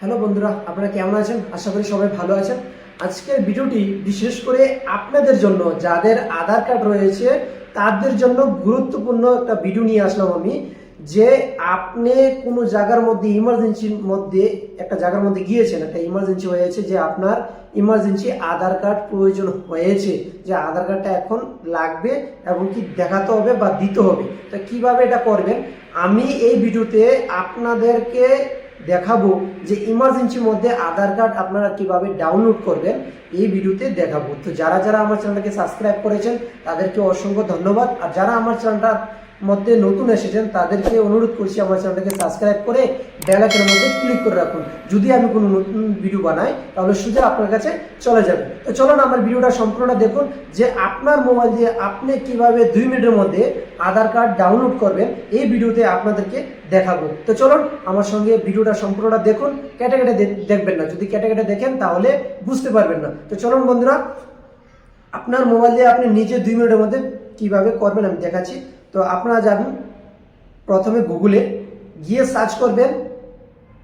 Hello বন্ধুরা, আপনারা কেমন আছেন? আশা করি সবাই ভালো আছেন। আজকের ভিডিওটি বিশেষ করে আপনাদের জন্য, যাদের আধার কার্ড রয়েছে, তাদের জন্য গুরুত্বপূর্ণ একটা ভিডিও নিয়ে আসলাম আমি, যে আপনি কোনো জায়গার মধ্যে ইমার্জেন্সির মধ্যে, একটা জায়গার মধ্যে গিয়েছেন, একটা ইমার্জেন্সি হয়েছে, যে আপনার ইমার্জেন্সি আধার কার্ড প্রয়োজন হয়েছে, যে আধার কার্ডটা এখন লাগবে এবং কি দেখাতে হবে বা দিতে হবে। তা কীভাবে এটা করবেন? আমি এই ভিডিওতে আপনাদেরকে দেখাবো যে ইমার্জেন্সির মধ্যে আধার কার্ড আপনারা কীভাবে ডাউনলোড করবেন, এই ভিডিওতে দেখাবো। তো যারা যারা আমার চ্যানেলটাকে সাবস্ক্রাইব করেছেন, তাদেরকে অসংখ্য ধন্যবাদ। আর যারা আমার চ্যানেলটার মধ্যে নতুন এসেছেন, তাদেরকে অনুরোধ করছি আমার চ্যানেলটাকে সাবস্ক্রাইব করে বেলাকের মধ্যে ক্লিক করে রাখুন। যদি আমি কোনো নতুন ভিডিও বানাই, তাহলে সোজা আপনার কাছে চলে যাবে। তো চলুন আমার ভিডিওটা সম্পূর্ণ দেখুন, যে আপনার মোবাইল দিয়ে আপনি কীভাবে দুই মিনিটের মধ্যে আধার কার্ড ডাউনলোড করবেন, এই ভিডিওতে আপনাদেরকে দেখাবো। তো চলুন আমার সঙ্গে ভিডিওটা সম্পূর্ণটা দেখুন, কেটে দেখবেন না। যদি কেটে দেখেন, তাহলে বুঝতে পারবেন না। তো চলুন বন্ধুরা, আপনার মোবাইল দিয়ে আপনি নিজে দুই মিনিটের মধ্যে কীভাবে করবেন, আমি দেখাচ্ছি। তো আপনারা যাবেন প্রথমে গুগলে গিয়ে সার্চ করবেন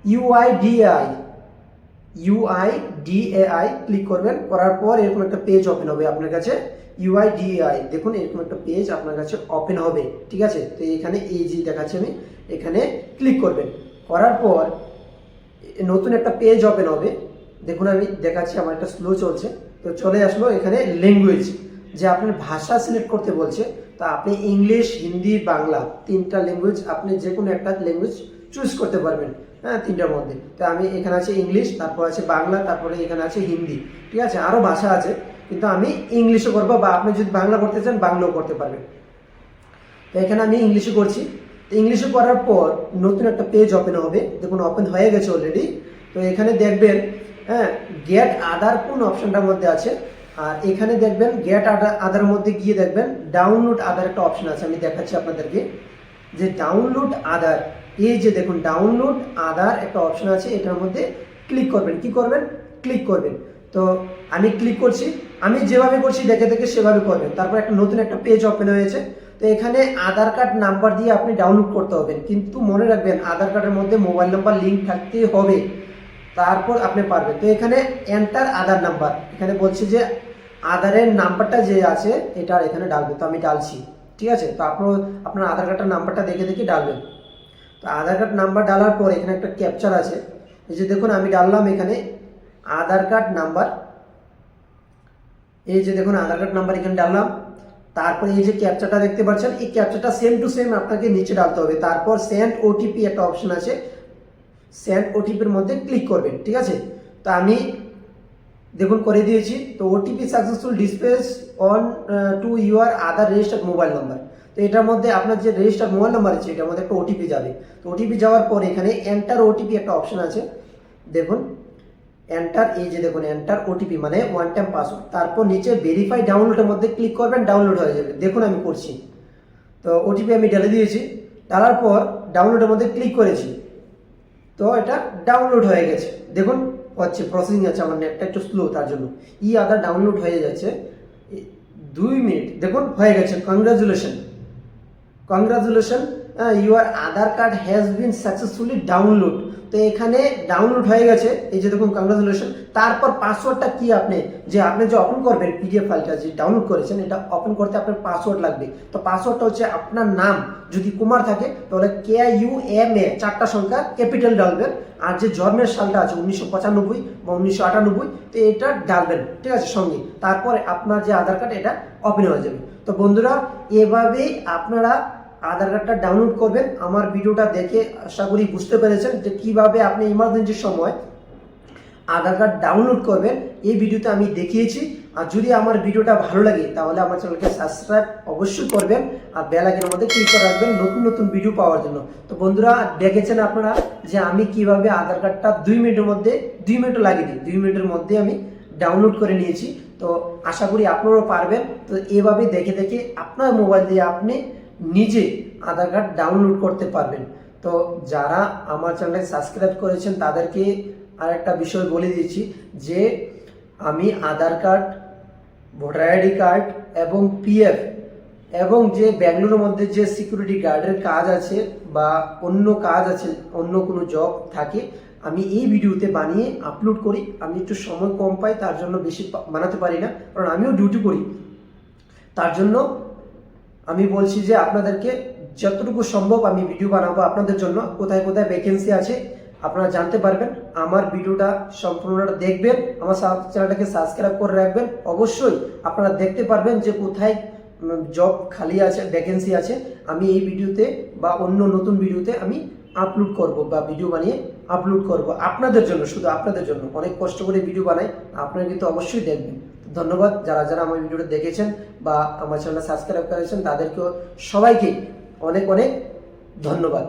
ইউআইডিআই ইউআইডিএআই ক্লিক করবেন, করার পর এরকম একটা পেজ ওপেন হবে আপনার কাছে ইউআইডিএআই দেখুন এরকম একটা পেজ আপনার কাছে ওপেন হবে, ঠিক আছে? তো এখানে এই যে দেখাচ্ছি আমি, এখানে ক্লিক করবেন, করার পর নতুন একটা পেজ ওপেন হবে, দেখুন আমি দেখাচ্ছি, আমার একটা স্লো চলছে, তো চলে আসলো এখানে ল্যাঙ্গুয়েজ যে আপনার ভাষা সিলেক্ট করতে বলছে, তা আপনি ইংলিশ হিন্দি বাংলা তিনটা ল্যাঙ্গুয়েজ আপনি যে কোনো একটা ল্যাঙ্গুয়েজ চুজ করতে পারবেন হ্যাঁ তিনটার মধ্যে। তো আমি এখানে আছে ইংলিশ তারপর আছে বাংলা তারপরে এখানে আছে হিন্দি ঠিক আছে? আরও ভাষা আছে, কিন্তু আমি ইংলিশও করব বা আপনি যদি বাংলা করতে চান, বাংলাও করতে পারবেন। তো এখানে আমি ইংলিশে করছি। ইংলিশে করার পর নতুন একটা পেজ ওপেন হবে, দেখুন ওপেন হয়ে গেছে অলরেডি তো এখানে দেখবেন হ্যাঁ গেট আদার কোন অপশনটার মধ্যে আছে আর এখানে দেখবেন গেট আধার আধার মধ্যে গিয়ে দেখবেন ডাউনলোড আধার একটা অপশন আছে, আমি দেখাচ্ছি আপনাদেরকে। যে ডাউনলোড আধার এই যে দেখুন ডাউনলোড আধার একটা অপশন আছে, এটার মধ্যে ক্লিক করবেন। কি করবেন? ক্লিক করবেন। তো আমি ক্লিক করছি, আমি যেভাবে করছি দেখে দেখে সেভাবে করবেন। তারপর একটা নতুন একটা পেজ ওপেন হয়েছে, তো এখানে আধার কার্ড নাম্বার দিয়ে আপনি ডাউনলোড করতে হবেন কিন্তু মনে রাখবেন আধার কার্ডের মধ্যে মোবাইল নাম্বার লিঙ্ক থাকতে হবে। তারপর আপনি পারবেন। তো এখানে এন্টার আধার নাম্বার এখানে বলছে যে আধারের নাম্বারটা যে আছে, এটা এখানে ডালবে তো আমি ডালছি, ঠিক আছে? তো আপনার আপনার আধার কার্ডের নাম্বারটা দেখে দেখে ডালবেন। তো আধার কার্ড নাম্বার ডালার পর এখানে একটা ক্যাপচার আছে। এই যে দেখুন, আমি ডাললাম এখানে আধার কার্ড নাম্বার। এই যে দেখুন, আধার কার্ড নাম্বার এখানে ডাললাম। তারপরে এই যে ক্যাপচারটা দেখতে পাচ্ছেন, এই ক্যাপচারটা সেম টু সেম আপনাকে নিচে ডালতে হবে। তারপর সেন্ড ওটিপি একটা অপশন আছে। সেন্ড ওটিপির মধ্যে ক্লিক করবেন, ঠিক আছে? তো আমি দেখুন, করে দিয়েছি। তো OTP successful displace on to your Aadhaar registered mobile number তো এটার মধ্যে আপনার যে রেজিস্টার্ড মোবাইল নাম্বার আছে, এটার মধ্যে একটা ওটিপি যাবে। তো ওটিপি যাওয়ার পর এখানে এন্টার ওটিপি একটা অপশন আছে। দেখুন এন্টার এই যে দেখুন এন্টার ওটিপি মানে ওয়ান টাইম পাসওয়ার্ড তারপর নিচে ভেরিফাই ডাউনলোডের মধ্যে ক্লিক করবেন ডাউনলোড হয়ে যাবে। দেখুন, আমি করছি। তো ওটিপি আমি ঢেলে দিয়েছি। ডালার পর ডাউনলোডের মধ্যে ক্লিক করেছি। তো এটা ডাউনলোড হয়ে গেছে। দেখুন হচ্ছে প্রসেসিং আছে আমার নেটটা একটু স্লো তার জন্য। ই আদার ডাউনলোড হয়ে যাচ্ছে দুই মিনিট। দেখুন, হয়ে গেছে। Congratulation congratulation your Aadhaar card has been successfully download তো এখানে ডাউনলোড হয়ে গেছে। এই যে দেখুন কংগ্রাচুলেশন তারপর পাসওয়ার্ডটা কি আপনি? যে আপনি যে ওপেন করবেন পিডিএফ ফাইলটা যে ডাউনলোড করেছেন, এটা ওপেন করতে আপনার পাসওয়ার্ড লাগবে। তো পাসওয়ার্ডটা হচ্ছে আপনার নাম। যদি কুমার থাকে, তাহলে কে ইউ এম এ চারটা সংখ্যা ক্যাপিটাল ডালবেন। আর যে জন্মের সালটা আছে, উনিশশো পঁচানব্বই বা উনিশশো আটানব্বই, তো এটা ডালবেন। ঠিক আছে, সঙ্গে। তারপরে আপনার যে আধার কার্ড এটা ওপেন হয়ে যাবে। তো বন্ধুরা, এভাবেই আপনারা আধার কার্ডটা ডাউনলোড করবেন। আমার ভিডিওটা দেখে আশা করি বুঝতে পেরেছেন যে কীভাবে আপনি ইমার্জেন্সির সময় আধার কার্ড ডাউনলোড করবেন। এই ভিডিওতে আমি দেখিয়েছি। আর যদি আমার ভিডিওটা ভালো লাগে, তাহলে আমার চ্যানেলকে সাবস্ক্রাইব অবশ্যই করবেন। আর বেল আইকনের মধ্যে ক্লিক করে রাখবেন নতুন নতুন ভিডিও পাওয়ার জন্য। তো বন্ধুরা, দেখেছেন আপনারা যে আমি কীভাবে আধার কার্ডটা দুই মিনিটের মধ্যে, দুই মিনিটও দিই দুই মিনিটের মধ্যে আমি ডাউনলোড করে নিয়েছি। তো আশা করি আপনারাও পারবেন। তো এভাবে দেখে দেখে আপনার মোবাইল দিয়ে আপনি নিজে আধার কার্ড ডাউনলোড করতে পারবেন। তো যারা আমার চ্যানেলকে সাবস্ক্রাইব করেছেন, তাদেরকে আর একটা বিষয় বলে দিচ্ছি যে, আমি Aadhaar card voter ID card এবং পিএফ এবং যে ব্যাঙ্গালোরের মধ্যে যে সিকিউরিটি গার্ডের কাজ আছে বা অন্য কাজ আছে, অন্য কোনো জব থাকে, আমি এই ভিডিওতে বানিয়ে আপলোড করি। আমি একটু সময় কম পাই, তার জন্য বেশি বানাতে পারি না, কারণ আমিও ডিউটি করি। তার জন্য আমি বলছি যে আপনাদেরকে যতটুকু সম্ভব আমি ভিডিও বানাবো আপনাদের জন্য, কোথায় কোথায় ভ্যাকেন্সি আছে, আপনারা জানতে পারবেন। আমার ভিডিওটা সম্পূর্ণটা দেখবেন, আমার চ্যানেলটাকে সাবস্ক্রাইব করে রাখবেন। অবশ্যই আপনারা দেখতে পারবেন যে কোথায় জব খালি আছে ভ্যাকেন্সি আছে। আমি এই ভিডিওতে বা অন্য নতুন ভিডিওতে আমি আপলোড করব বা ভিডিও বানিয়ে আপলোড করব। আপনাদের জন্য, শুধু আপনাদের জন্য। অনেক কষ্ট করে ভিডিও বানাই, আপনারা কিন্তু অবশ্যই দেখবেন। ধন্যবাদ। যারা যারা আমার ভিডিওটা দেখেছেন বা আমার চ্যানেলটা সাবস্ক্রাইব করেছেন, তাদেরকেও সবাইকে অনেক অনেক ধন্যবাদ।